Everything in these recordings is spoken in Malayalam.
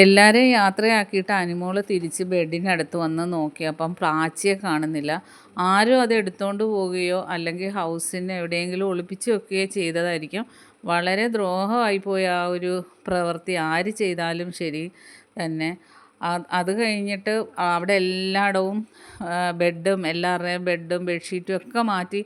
എല്ലാവരെയും യാത്രയാക്കിയിട്ട് അനുമോൾ തിരിച്ച് ബെഡിനടുത്ത് വന്ന് നോക്കി. അപ്പം പ്രാച്ചിയെ കാണുന്നില്ല. ആരും അത് എടുത്തുകൊണ്ട് പോവുകയോ അല്ലെങ്കിൽ ഹൗസിന് എവിടെയെങ്കിലും ഒളിപ്പിച്ച് വെക്കുകയോ ചെയ്തതായിരിക്കും. വളരെ ദ്രോഹമായി പോയ ആ ഒരു പ്രവൃത്തി. ആര് ചെയ്താലും ശരി തന്നെ. അത് കഴിഞ്ഞിട്ട് അവിടെ എല്ലായിടവും ബെഡും എല്ലാവരുടെയും ബെഡും ബെഡ്ഷീറ്റും ഒക്കെ മാറ്റി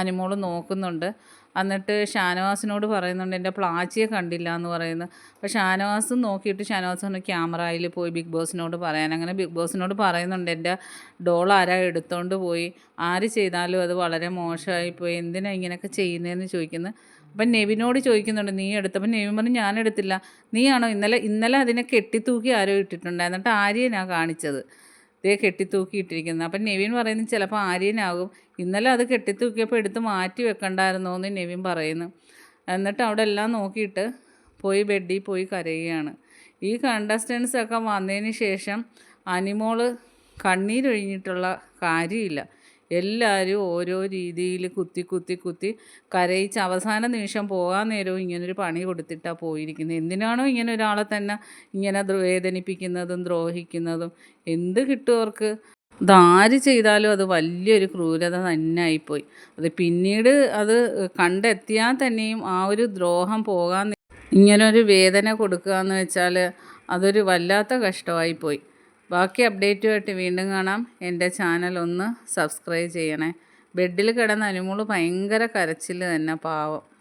അനുമോൾ നോക്കുന്നുണ്ട്. എന്നിട്ട് ഷാനവാസിനോട് പറയുന്നുണ്ട് എന്റെ പ്ലാച്ചിയെ കണ്ടില്ല എന്ന് പറയുന്നു. അപ്പോൾ ഷാനവാസ് നോക്കിയിട്ട് ഷാനവാസ് പറഞ്ഞു ക്യാമറയിൽ പോയി ബിഗ് ബോസിനോട് പറയാൻ. അങ്ങനെ ബിഗ് ബോസിനോട് പറയുന്നുണ്ട് എന്റെ ഡോൾ ആരാ എടുത്തോണ്ട് പോയി? ആര് ചെയ്താലും അത് വളരെ മോശമായി പോയി. എന്തിനാണ് ഇങ്ങനെയൊക്കെ ചെയ്യുന്നതെന്ന് ചോദിക്കുന്നു. അപ്പം നെവിനോട് ചോദിക്കുന്നുണ്ട് നീ എടുത്തപ്പം നെവിൻ പറഞ്ഞു ഞാൻ എടുത്തില്ല. നീയാണോ ഇന്നലെ ഇന്നലെ അതിനെ കെട്ടിത്തൂക്കി ആരോ ഇട്ടിട്ടുണ്ട് എന്നിട്ട് ആര്യനാണ് കാണിച്ചത്. ഇതേ കെട്ടിത്തൂക്കിയിട്ടിരിക്കുന്നത് അപ്പം നെവിൻ പറയുന്നത് ചിലപ്പോൾ ആര്യനാകും. ഇന്നലെ അത് കെട്ടിത്തൂക്കിയപ്പോൾ എടുത്ത് മാറ്റി വെക്കണ്ടായിരുന്നോ? എന്ന് നെവിൻ പറയുന്നു. എന്നിട്ട് അവിടെ എല്ലാം നോക്കിയിട്ട് പോയി ബെഡിൽ പോയി കരയുകയാണ്. ഈ കണ്ടസ്റ്റൻസ് ഒക്കെ വന്നതിന് ശേഷം അനിമോൾ കണ്ണീരൊഴിഞ്ഞിട്ടുള്ള കാര്യമില്ല. എല്ലാവരും ഓരോ രീതിയിൽ കുത്തി കുത്തി കുത്തി കരയിച്ച് അവസാന നിമിഷം പോകാൻ നേരവും ഇങ്ങനൊരു പണി കൊടുത്തിട്ടാണ് പോയിരിക്കുന്നത്. എന്തിനാണോ ഇങ്ങനെ ഒരാളെ തന്നെ ഇങ്ങനെ വേദനിപ്പിക്കുന്നതും ദ്രോഹിക്കുന്നതും. എന്ത് കിട്ടുമവർക്ക് ഇതാര് ചെയ്താലും അത് വലിയൊരു ക്രൂരത തന്നെ ആയിപ്പോയി. അത് പിന്നീട് അത് കണ്ടെത്തിയാൽ തന്നെയും ആ ഒരു ദ്രോഹം പോകാൻ ഇങ്ങനൊരു വേദന കൊടുക്കുക എന്ന് വെച്ചാൽ അതൊരു വല്ലാത്ത കഷ്ടമായിപ്പോയി. ബാക്കി അപ്ഡേറ്റുമായിട്ട് വീണ്ടും കാണാം. എന്റെ ചാനൽ ഒന്ന് സബ്സ്ക്രൈബ് ചെയ്യണേ. ബെഡിൽ കിടന്ന അനുമോൾ ഭയങ്കര കരച്ചിൽ തന്നെ പാവം.